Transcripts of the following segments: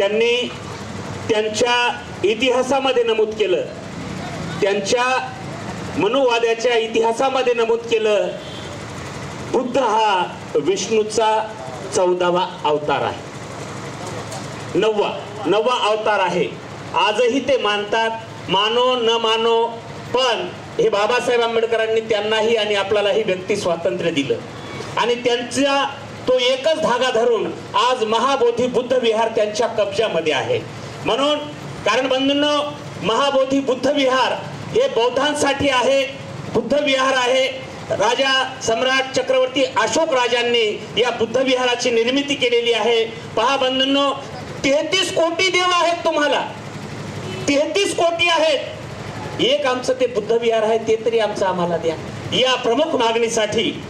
त्यांनी त्यांच्या इतिहासामध्ये नमूद केलं. त्यांच्या मनुवाद्याच्या इतिहासामध्ये नमूद केलं. बुद्ध हा विष्णूचा चौदावा अवतार आहे. नववा नववा अवतार आहे. आजही ते मानतात मानो न मानो पण हे बाबासाहेब आंबेडकरांनी त्यांनाही आणि आपल्यालाही व्यक्ती स्वातंत्र्य दिलं. आणि त्यांचा तो एकच धागा धरून आज महाबोधी बुद्ध विहार त्यांच्या कब्जामध्ये आहे. म्हणून कारण बंधूंनो महाबोधी बुद्ध विहार हे बौद्धांसाठी आहे बुद्ध विहार आहे. राजा सम्राट चक्रवर्ती अशोक राजांनी या बुद्ध विहाराची निर्मिती केलेली आहे. पहा बंधूंनो तेहतीस कोटी देव आहेत तुम्हाला. तेहतीस कोटी आहेत. एक आमचं ते बुद्ध विहार आहे ते तरी आमचं आम्हाला द्या. या प्रमुख मागणीसाठी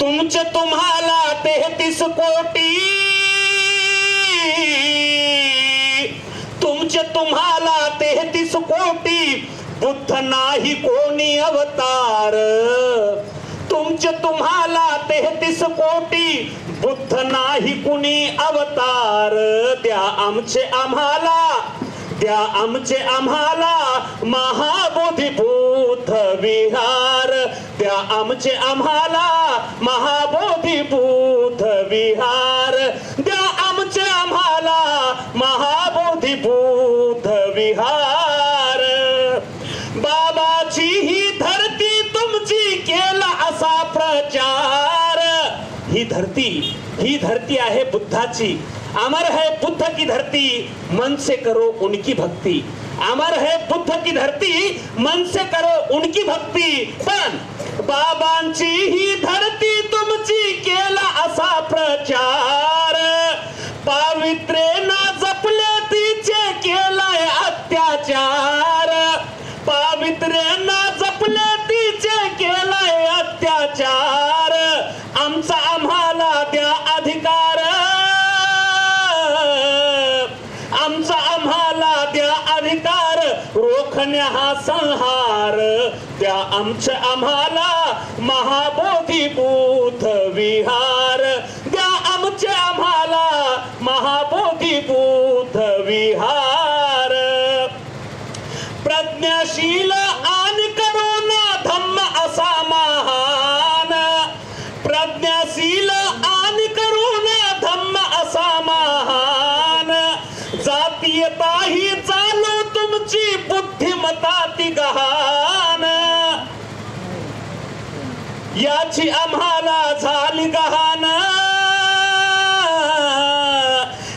तुमचे तुम्हाला तेहतीस कोटी. तुमचे तुम्हाला तेहतीस कोटी. बुद्ध नाही कोणी अवतार. तुमचे तुम्हाला तेहतीस कोटी. बुद्ध नाही कुणी अवतार. द्या आमचे आम्हाला. द्या आमचे आम्हाला महाबोधिभूत विहार. आमचे आम्हाला महाबोधी महाबोधिभूत विहार. द्या आमचे आम्हाला महाबोधी महाबोधिभूत विहार. बाबाची ही धरती तुमची केला असा प्रचार. ही धरती ही धरती आहे बुद्धाची. अमर है बुद्ध की धरती मन से करो उनकी भक्ति. अमर है बुद्ध की धरती मन से करो उनकी भक्ती। पण बाबांची ही धरती तुमची केला असा प्रचार। पावित्रे ना जपले तिचे केलाय अत्याचार। पावित्रे ना जपले तिचे केलाय अत्याचार। आमचा आम्हाला द्या अधिकार। हा संहार. द्या आमच्या आम्हाला महाबोधिभूत विहार. द्या आमच्या आम्हाला महाबोधिभूत विहार. प्रज्ञाशील तुमची बुद्धिमता ती गहान याची आम्हाला झाली गहान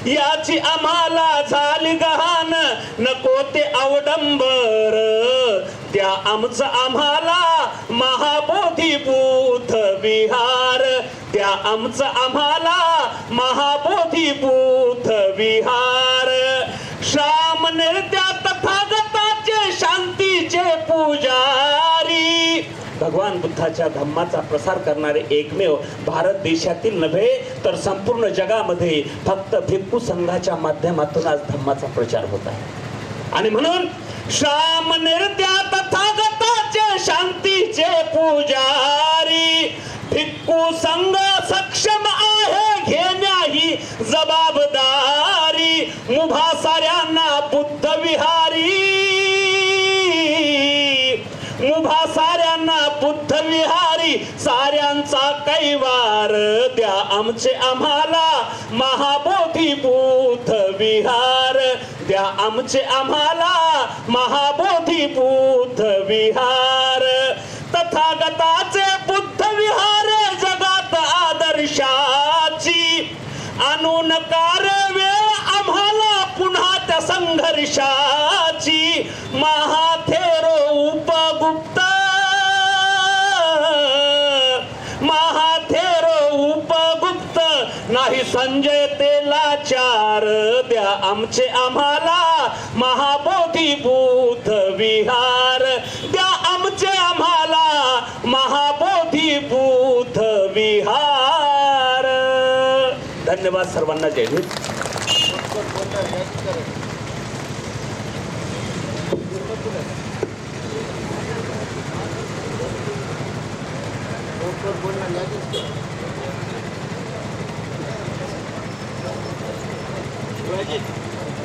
याची आम्हाला झाली गहान नको ते अवडंबर. त्या आमचं आम्हाला महाबोधिभूत विहार. त्या आमचं आम्हाला महाबोधिभूत विहार. श्राम त्या पुजारी. भगवान बुद्धाच्या धम्माचा प्रसार करणारे एकमेव भारत देशातील नव्हे तर संपूर्ण जगामध्ये फक्त भिक्खू संघाच्या माध्यमातून आज धम्माचा प्रचार होत आहे. आणि म्हणून श्याम निर्त्या तथागताचे शांतीचे पुजारी भिक्खू संघ सक्षम आहे घेण्या ही जबाबदारी. मुभा साऱ्यांना बुद्ध विहार विहारी साऱ्यांचा कैवार द्या आमचे आम्हाला. महाबोधी भूत विहार द्या आमचे आम्हाला. महाबोधी भूत विहार. तथागताचे बुद्ध विहार जगात आदर्शाची. अनुनकार वेळ आम्हाला पुन्हा त्या संघर्षाची. महा संजय संजय तेलाचार द्या आमचे आम्हाला महाबोधी महाबोधिभूत विहार. द्या आमचे आम्हाला महाबोधी महाबोधिभूत विहार. धन्यवाद सर्वांना जय हिंद.